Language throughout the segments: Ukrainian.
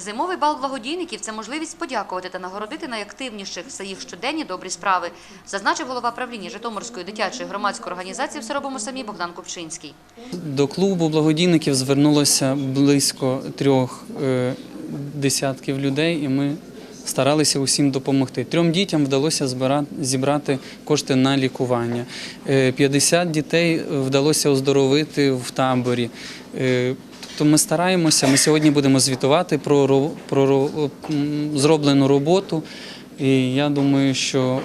Зимовий бал благодійників це можливість подякувати та нагородити найактивніших за їх щоденні добрі справи, зазначив голова правління Житомирської дитячої громадської організації «Все робимо самі» Богдан Купчинський. До клубу благодійників звернулося близько трьох е, десятків людей, і ми старалися усім допомогти. Трьом дітям вдалося зібрати кошти на лікування. Е, 50 дітей вдалося оздоровити в таборі. Тобто ми стараємося. Ми сьогодні будемо звітувати про, ро- про зроблену роботу. І я думаю, що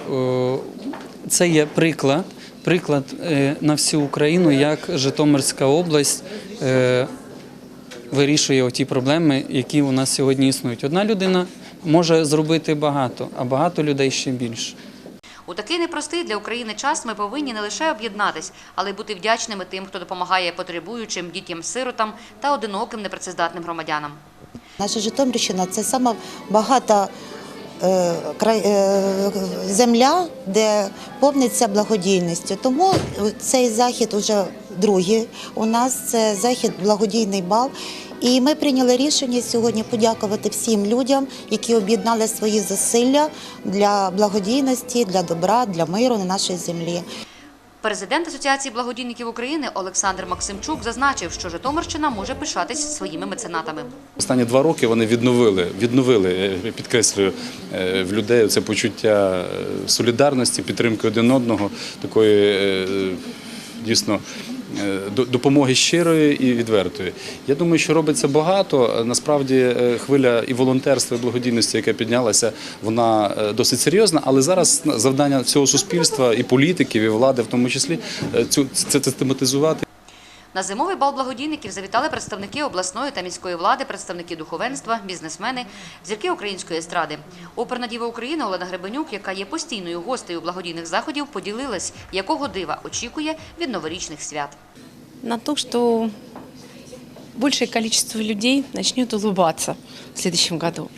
е, це є приклад, приклад е, на всю Україну, як Житомирська область е, вирішує ті проблеми, які у нас сьогодні існують. Одна людина може зробити багато, а багато людей ще більше. У такий непростий для України час ми повинні не лише об'єднатись, але й бути вдячними тим, хто допомагає потребуючим дітям-сиротам та одиноким непрацездатним громадянам. Наша Житомирщина це сама багата е, е, земля, де повниться благодійністю. Тому цей захід уже другий. У нас це захід благодійний бал. І ми прийняли рішення сьогодні подякувати всім людям, які об'єднали свої зусилля для благодійності, для добра, для миру на нашій землі. Президент Асоціації благодійників України Олександр Максимчук зазначив, що Житомирщина може пишатись своїми меценатами. Останні два роки вони відновили, відновили, я підкреслюю, е, в людей це почуття е, солідарності, підтримки один одного, такої е, дійсно е, допомоги щирої і відвертої. Я думаю, що робиться багато. Насправді е, хвиля і волонтерства, і благодійності, яка піднялася, вона е, досить серйозна. Але зараз завдання всього суспільства і політиків, і влади, в тому числі, е, це систематизувати. На зимовий бал благодійників завітали представники обласної та міської влади, представники духовенства, бізнесмени, зірки української естради. Оперна діва України Олена Гребенюк, яка є постійною гостею благодійних заходів, поділилась, якого дива очікує від новорічних свят. на то, что большее количество людей начнет улыбаться в следующем году,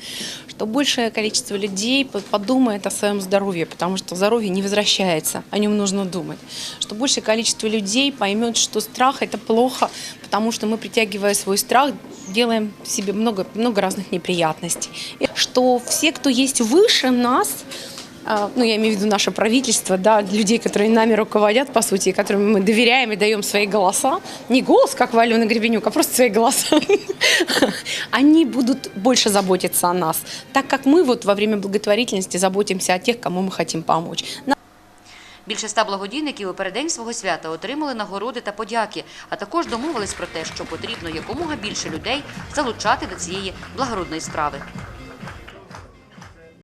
что большее количество людей по- подумает о своем здоровье, потому что здоровье не возвращается, о нем нужно думать, что большее количество людей поймет, что страх это плохо, потому что мы, притягивая свой страх, делаем себе много, много разных неприятностей. И что все, кто есть выше нас, а, ну, я имею в виду наше правительство, да, людей, которые нами руководят, по сути, и которым мы доверяем и даем свои голоса, не голос, как Валена Гребенюк, а просто свои голоса, они будут больше заботиться о нас, так как мы вот во время благотворительности заботимся о тех, кому мы хотим помочь. Більше ста благодійників у переддень свого свята отримали нагороди та подяки, а також домовились про те, що потрібно якомога більше людей залучати до цієї благородної справи.